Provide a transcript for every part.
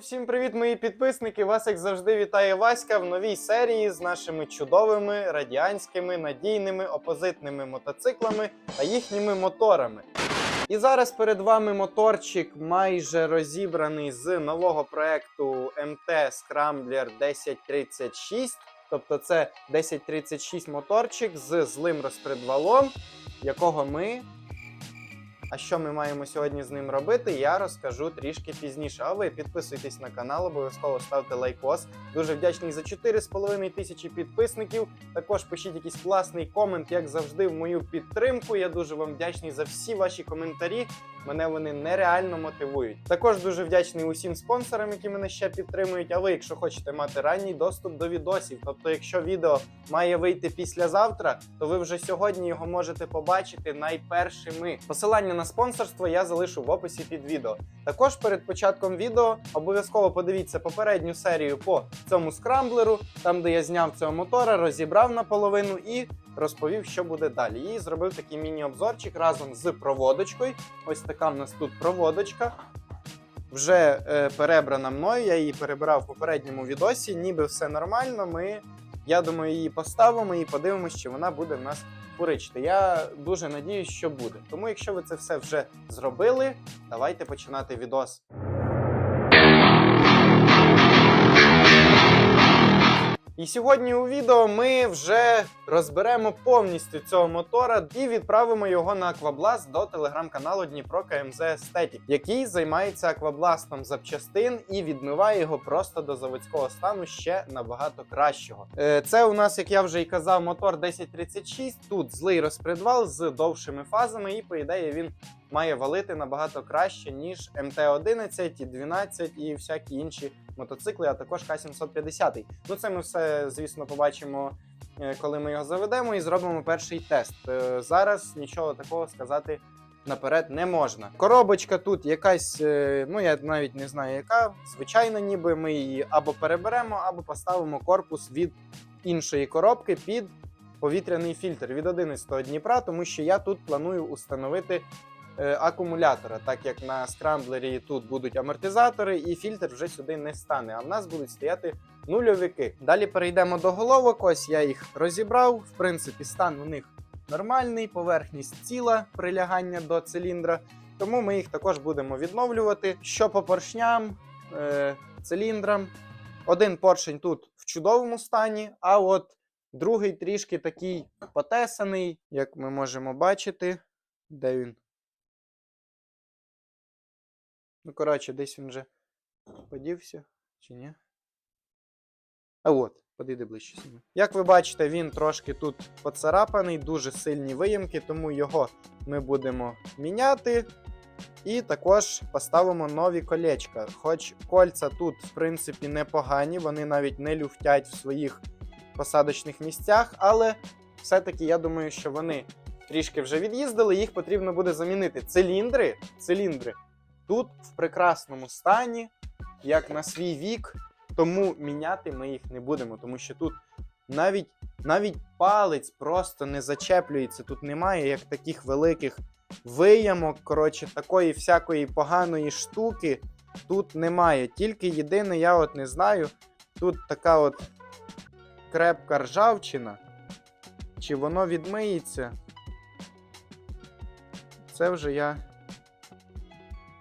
Всім привіт, мої підписники! Вас, як завжди, вітає Васька в новій серії з нашими чудовими радіанськими надійними опозитними мотоциклами та їхніми моторами. І зараз перед вами моторчик майже розібраний з нового проекту МТ Scrambler 1036. Тобто це 1036 моторчик з злим розпредвалом, якого ми а що ми маємо сьогодні з ним робити, я розкажу трішки пізніше. А ви підписуйтесь на канал, обов'язково ставте лайкос. Дуже вдячний за 4,5 тисячі підписників. Також пишіть якийсь класний комент, як завжди, в мою підтримку. Я дуже вам вдячний за всі ваші коментарі. Мене вони нереально мотивують. Також дуже вдячний усім спонсорам, які мене ще підтримують. А ви, якщо хочете мати ранній доступ до відосів, тобто, якщо відео має вийти післязавтра, то ви вже сьогодні його можете побачити найпершими. Посилання на спонсорство я залишу в описі під відео. Також перед початком відео обов'язково подивіться попередню серію по цьому скрамблеру, там де я зняв цього мотора, розібрав наполовину і розповів, що буде далі. І зробив такий міні-обзорчик разом з проводочкою. Ось така в нас тут проводочка. Вже е, перебрана мною, я її перебирав в попередньому відосі, ніби все нормально. Ми, я думаю, її поставимо і подивимося, чи вона буде в нас куричити. Я дуже надіюсь, що буде. Тому, якщо ви це все вже зробили, давайте починати відос. І сьогодні у відео ми вже розберемо повністю цього мотора і відправимо його на аквабласт до телеграм-каналу Дніпро КМЗ Естетік, який займається аквабластом запчастин і відмиває його просто до заводського стану ще набагато кращого. Е, Це у нас, як я вже і казав, мотор 1036. Тут злий розпредвал з довшими фазами, і по ідеї він має валити набагато краще, ніж МТ-11, і 12 і всякі інші мотоцикли, а також К-750. Ну це ми все, звісно, побачимо, е, коли ми його заведемо і зробимо перший тест. Е, Зараз нічого такого сказати наперед не можна. Коробочка тут якась, е, ну я навіть не знаю, яка. Звичайно, ніби ми її або переберемо, або поставимо корпус від іншої коробки під повітряний фільтр від 11 Дніпра, тому що я тут планую установити акумулятора, так як на скрамблері тут будуть амортизатори, і фільтр вже сюди не стане. А в нас будуть стояти нульовики. Далі перейдемо до головок. Ось я їх розібрав. В принципі, стан у них нормальний, поверхність ціла, прилягання до циліндра. Тому ми їх також будемо відновлювати. Що по поршням, е, циліндрам. Один поршень тут в чудовому стані, а от другий трішки такий потесаний, як ми можемо бачити. Де він? Ну, коротше, десь він вже подівся, чи ні? А от, подійди ближче сюди. Як ви бачите, він трошки тут поцарапаний, дуже сильні виїмки, тому його ми будемо міняти. І також поставимо нові колечка. Хоч кольця тут, в принципі, непогані, вони навіть не люфтять в своїх посадочних місцях, але все-таки я думаю, що вони трішки вже від'їздили, їх потрібно буде замінити. Циліндри, циліндри тут в прекрасному стані, як на свій вік, тому міняти ми їх не будемо, тому що тут навіть, навіть палець просто не зачеплюється. Тут немає як таких великих виямок, коротше, такої всякої поганої штуки тут немає. Тільки єдине, я от не знаю, тут така от крепка ржавчина, чи воно відмиється. Це вже я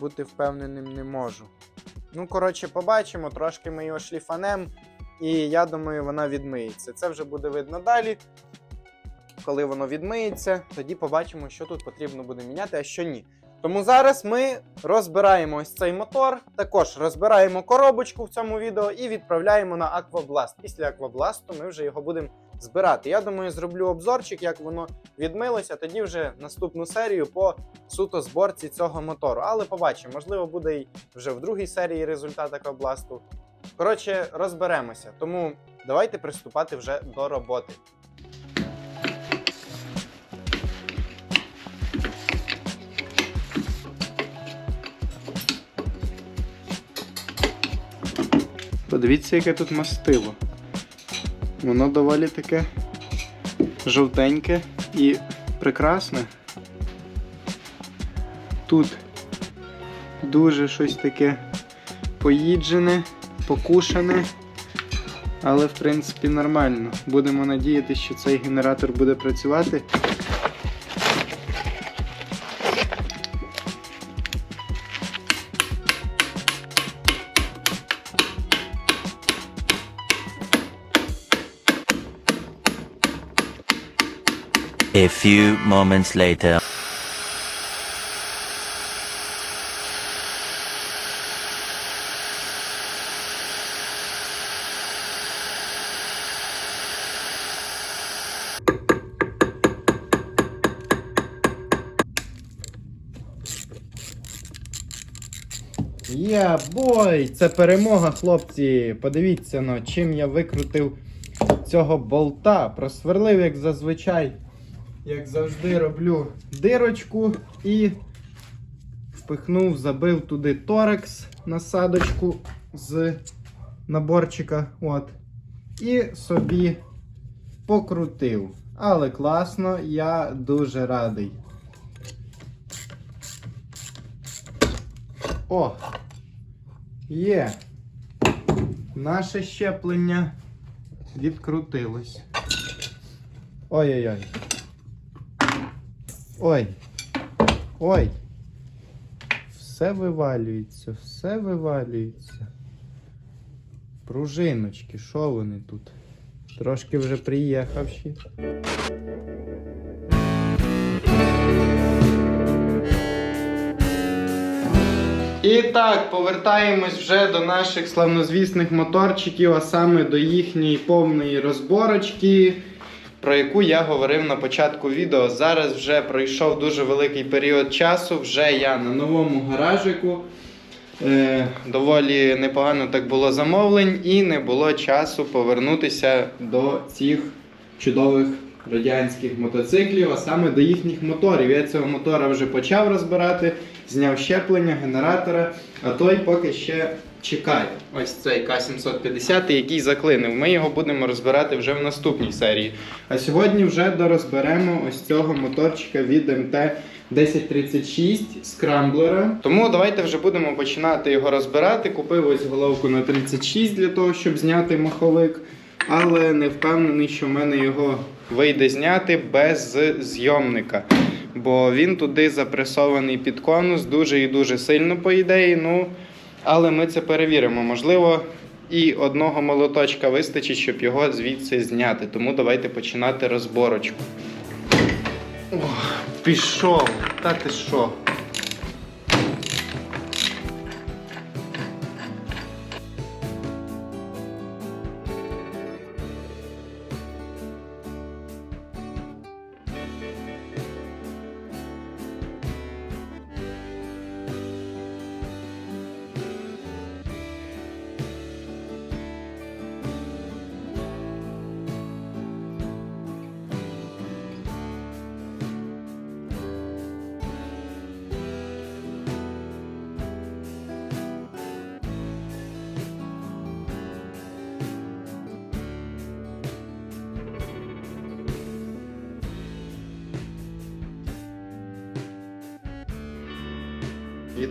бути впевненим не можу. Ну, коротше, побачимо, трошки ми його шліфанем, і я думаю, вона відмиється. Це вже буде видно далі. Коли воно відмиється, тоді побачимо, що тут потрібно буде міняти, а що ні. Тому зараз ми розбираємо ось цей мотор, також розбираємо коробочку в цьому відео і відправляємо на аквабласт. Після аквабласту ми вже його будемо збирати. Я думаю, зроблю обзорчик, як воно відмилося. Тоді вже наступну серію по суто зборці цього мотору. Але побачимо, можливо, буде й вже в другій серії результат аквабласту. Коротше, розберемося. Тому давайте приступати вже до роботи. Подивіться, яке тут мастило. Воно доволі таке жовтеньке і прекрасне. Тут дуже щось таке поїджене, покушане. Але в принципі нормально. Будемо надіятися, що цей генератор буде працювати. A few moments later. Є, бой! Це перемога, хлопці! Подивіться, ну, чим я викрутив цього болта. Просверлив, як зазвичай, як завжди, роблю дирочку і впихнув, забив туди торекс насадочку з наборчика. От. І собі покрутив. Але класно, я дуже радий. О! Є. Наше щеплення відкрутилось. Ой-ой-ой. Ой. Ой. Все вивалюється, все вивалюється. Пружиночки, що вони тут? Трошки вже приїхавші. І так, повертаємось вже до наших славнозвісних моторчиків, а саме до їхньої повної розборочки, про яку я говорив на початку відео. Зараз вже пройшов дуже великий період часу. Вже я на новому гаражику. Е, доволі непогано так було замовлень, і не було часу повернутися до цих чудових радянських мотоциклів, а саме до їхніх моторів. Я цього мотора вже почав розбирати, зняв щеплення, генератора, а той поки ще чекає. Ось цей К750, який заклинив. Ми його будемо розбирати вже в наступній серії. А сьогодні вже дорозберемо ось цього моторчика від МТ. 1036 скрамблера. Тому давайте вже будемо починати його розбирати. Купив ось головку на 36 для того, щоб зняти маховик. Але не впевнений, що в мене його вийде зняти без зйомника. Бо він туди запресований під конус дуже і дуже сильно, по ідеї. Ну, але ми це перевіримо. Можливо, і одного молоточка вистачить, щоб його звідси зняти. Тому давайте починати розборочку. Ох, пішов. Та ти що?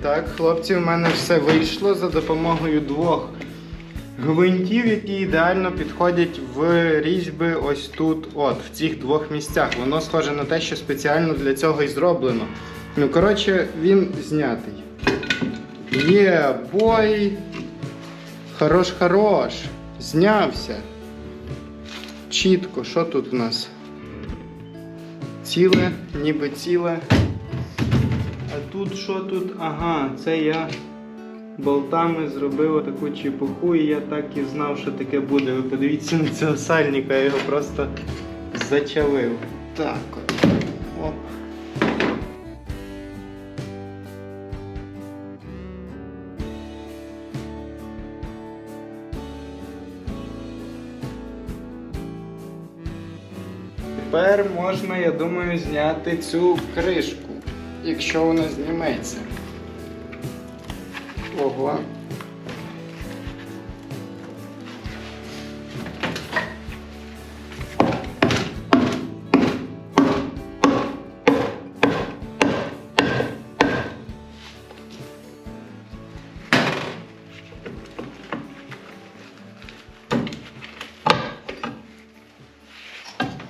Так, хлопці, у мене все вийшло за допомогою двох гвинтів, які ідеально підходять в різьби ось тут, от, в цих двох місцях. Воно схоже на те, що спеціально для цього і зроблено. Ну, коротше, він знятий. Є, бой! Хорош-хорош! Знявся. Чітко, що тут у нас? Ціле, ніби ціле. Тут що тут? Ага, це я болтами зробив таку чепуху, і я так і знав, що таке буде. Ви подивіться на цього сальника, я його просто зачавив. Так от. Тепер можна, я думаю, зняти цю кришку, якщо вона зніметься. Ого.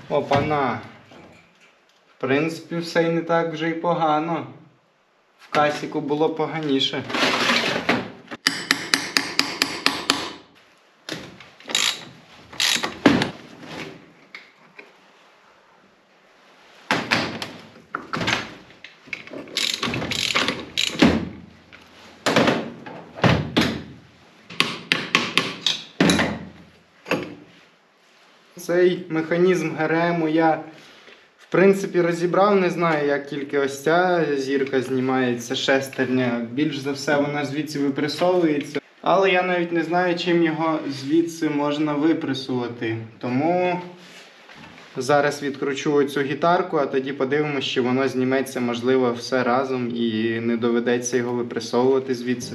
Опа-на! Принципі, все і не так вже й погано. В касіку було поганіше. Цей механізм ГРМу я принципі розібрав, не знаю, як тільки ось ця зірка знімається, шестерня. Більш за все вона звідси випресовується. Але я навіть не знаю, чим його звідси можна випресувати. Тому зараз відкручу цю гітарку, а тоді подивимося, чи воно зніметься, можливо, все разом і не доведеться його випресовувати звідси.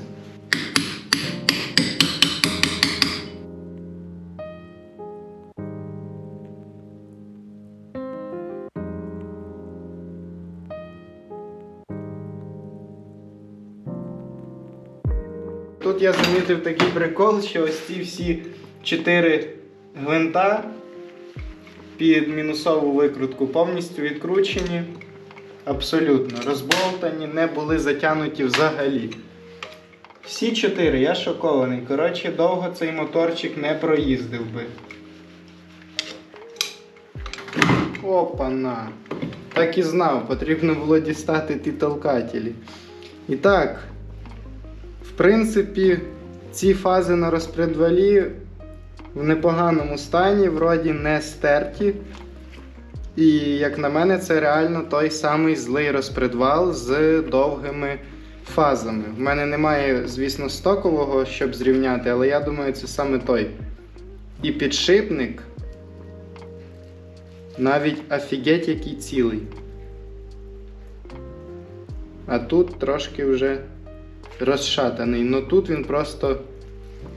Тут я замітив такий прикол, що ось ці всі чотири гвинта під мінусову викрутку повністю відкручені, абсолютно розболтані, не були затягнуті взагалі. Всі чотири, я шокований. Коротше, довго цей моторчик не проїздив би. Опана. Так і знав, потрібно було дістати ті толкателі. І так, принципі, ці фази на розпредвалі в непоганому стані, вроді не стерті. І, як на мене, це реально той самий злий розпредвал з довгими фазами. В мене немає, звісно, стокового, щоб зрівняти, але я думаю, це саме той. І підшипник навіть офігеть який цілий. А тут трошки вже розшатаний. Ну тут він просто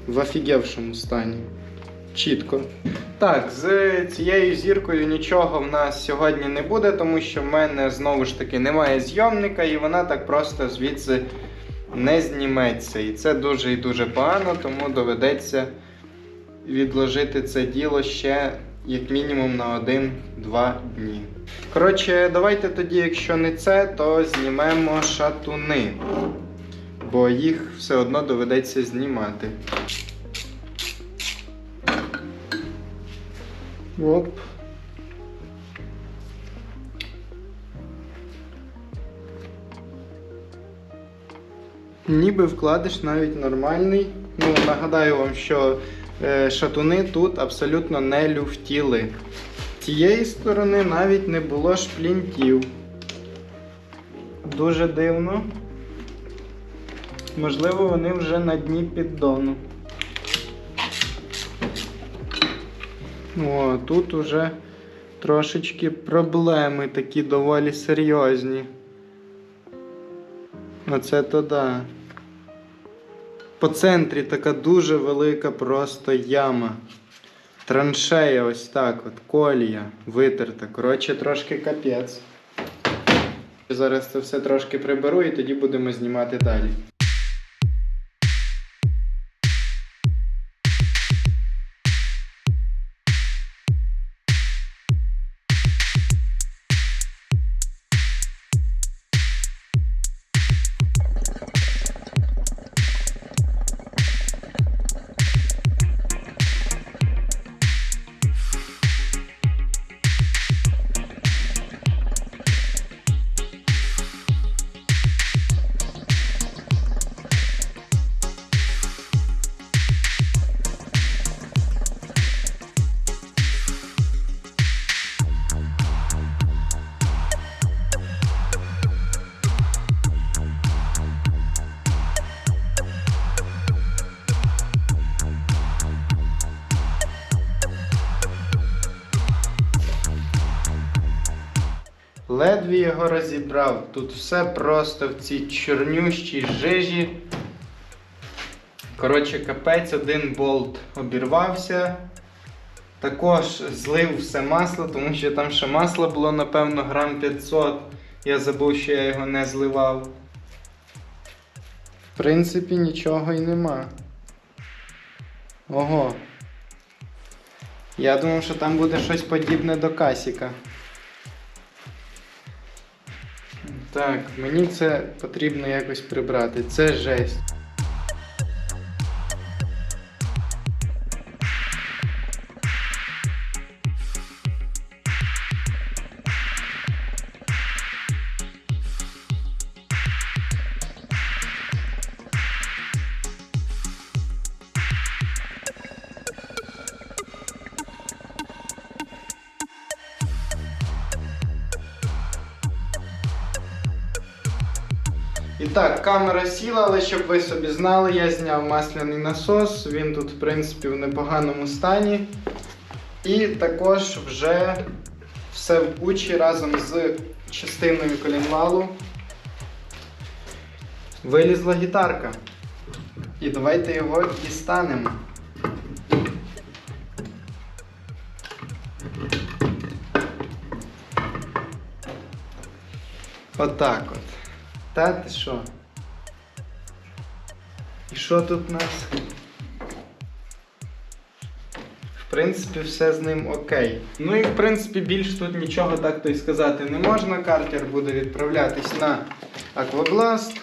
в офігевшому стані. Чітко. Так, з цією зіркою нічого в нас сьогодні не буде, тому що в мене знову ж таки немає зйомника, і вона так просто звідси не зніметься. І це дуже і дуже погано, тому доведеться відложити це діло ще як мінімум на 1-2 дні. Коротше, давайте тоді, якщо не це, то знімемо шатуни бо їх все одно доведеться знімати. Оп. Ніби вкладиш навіть нормальний. Ну, нагадаю вам, що е, шатуни тут абсолютно не люфтіли. Цієї сторони навіть не було шплінтів. Дуже дивно. Можливо, вони вже на дні піддону. О, тут уже трошечки проблеми такі доволі серйозні. Оце то да. По центрі така дуже велика просто яма. Траншея ось так от, колія витерта. Коротше, трошки капець. Зараз це все трошки приберу і тоді будемо знімати далі. Його розібрав. Тут все просто в цій чорнющій жижі. Коротше, капець, один болт обірвався. Також злив все масло, тому що там ще масло було, напевно, грам 500. Я забув, що я його не зливав. В принципі, нічого й нема. Ого. Я думав, що там буде щось подібне до касіка. Так, мені це потрібно якось прибрати. Це жесть. Так, камера сіла, але щоб ви собі знали, я зняв масляний насос. Він тут, в принципі, в непоганому стані. І також вже все в кучі разом з частиною колінвалу. Вилізла гітарка. І давайте його дістанемо. Отак от. Та ти що? І що тут у нас? В принципі, все з ним окей. Ну і в принципі більш тут нічого так то й сказати не можна. Картер буде відправлятись на аквабласт.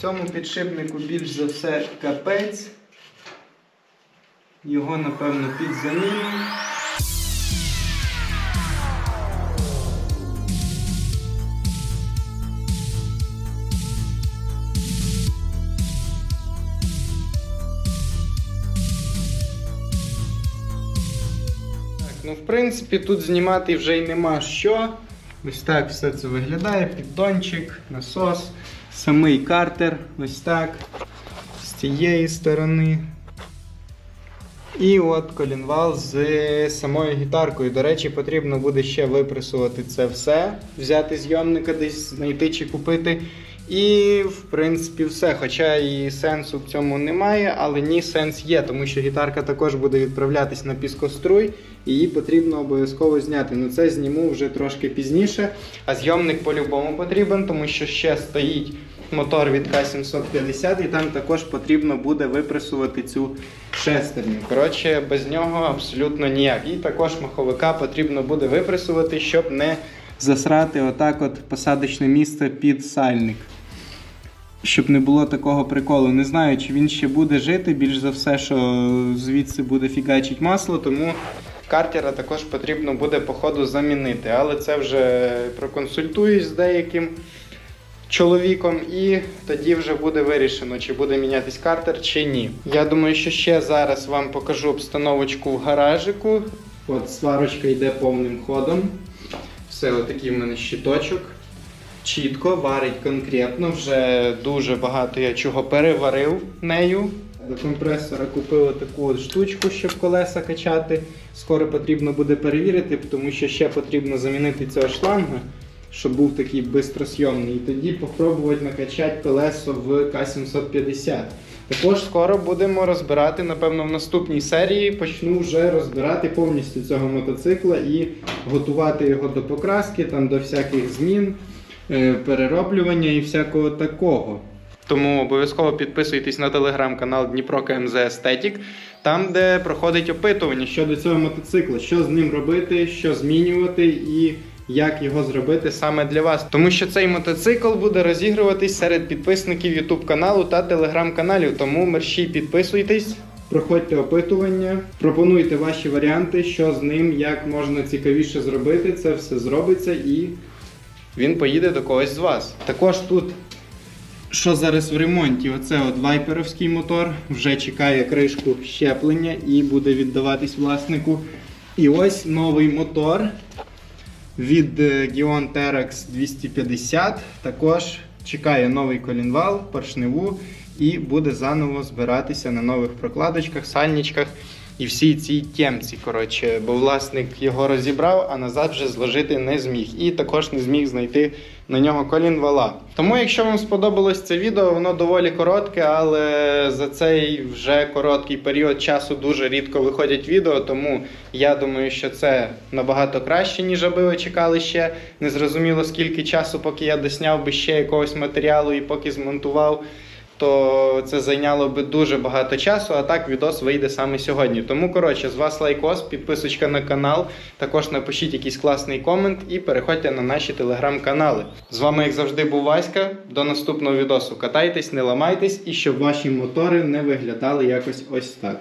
Цьому підшипнику більш за все капець. Його, напевно, під принципі тут знімати вже й нема що. Ось так все це виглядає. Піддончик, насос, самий картер, ось так. З цієї сторони. І от колінвал з самою гітаркою. До речі, потрібно буде ще випресувати це все, взяти зйомника десь знайти чи купити. І, в принципі, все. Хоча і сенсу в цьому немає, але ні, сенс є, тому що гітарка також буде відправлятись на піскоструй, і її потрібно обов'язково зняти. Ну це зніму вже трошки пізніше. А зйомник по-любому потрібен, тому що ще стоїть мотор від К750, і там також потрібно буде випресувати цю шестерню. Коротше, без нього абсолютно ніяк. І також маховика потрібно буде випресувати, щоб не засрати отак от посадочне місце під сальник. Щоб не було такого приколу. Не знаю, чи він ще буде жити. Більш за все, що звідси буде фігачить масло, тому картера також потрібно буде по ходу замінити. Але це вже проконсультуюсь з деяким чоловіком, і тоді вже буде вирішено, чи буде мінятись картер, чи ні. Я думаю, що ще зараз вам покажу обстановочку в гаражику. От сварочка йде повним ходом. Все, отакий в мене щиточок. Чітко, варить конкретно, вже дуже багато я чого переварив нею. До компресора купив таку от штучку, щоб колеса качати. Скоро потрібно буде перевірити, тому що ще потрібно замінити цього шланга, щоб був такий бистросйомний. І тоді попробувати накачати колесо в К750. Також скоро будемо розбирати, напевно, в наступній серії почну вже розбирати повністю цього мотоцикла і готувати його до покраски, там до всяких змін, перероблювання і всякого такого. Тому обов'язково підписуйтесь на телеграм-канал Дніпро КМЗ Естетік, там, де проходить опитування щодо цього мотоцикла, що з ним робити, що змінювати і як його зробити саме для вас. Тому що цей мотоцикл буде розігруватись серед підписників YouTube каналу та телеграм-каналів. Тому мерщій підписуйтесь. Проходьте опитування, пропонуйте ваші варіанти, що з ним, як можна цікавіше зробити. Це все зробиться і він поїде до когось з вас. Також тут що зараз в ремонті? Оце от вайперовський мотор вже чекає кришку щеплення і буде віддаватись власнику. І ось новий мотор від е, Gion Terex 250. Також чекає новий колінвал, поршневу і буде заново збиратися на нових прокладочках, сальничках і всій цій тємці. Коротше, бо власник його розібрав, а назад вже зложити не зміг. І також не зміг знайти на нього колінвала. Тому, якщо вам сподобалось це відео, воно доволі коротке, але за цей вже короткий період часу дуже рідко виходять відео. Тому я думаю, що це набагато краще, ніж аби ви чекали ще. Незрозуміло скільки часу, поки я досняв би ще якогось матеріалу і поки змонтував. То це зайняло би дуже багато часу, а так відос вийде саме сьогодні. Тому, коротше, з вас лайкос, підписочка на канал. Також напишіть якийсь класний комент і переходьте на наші телеграм-канали. З вами, як завжди, був Васька. До наступного відосу. Катайтесь, не ламайтесь і щоб ваші мотори не виглядали якось ось так.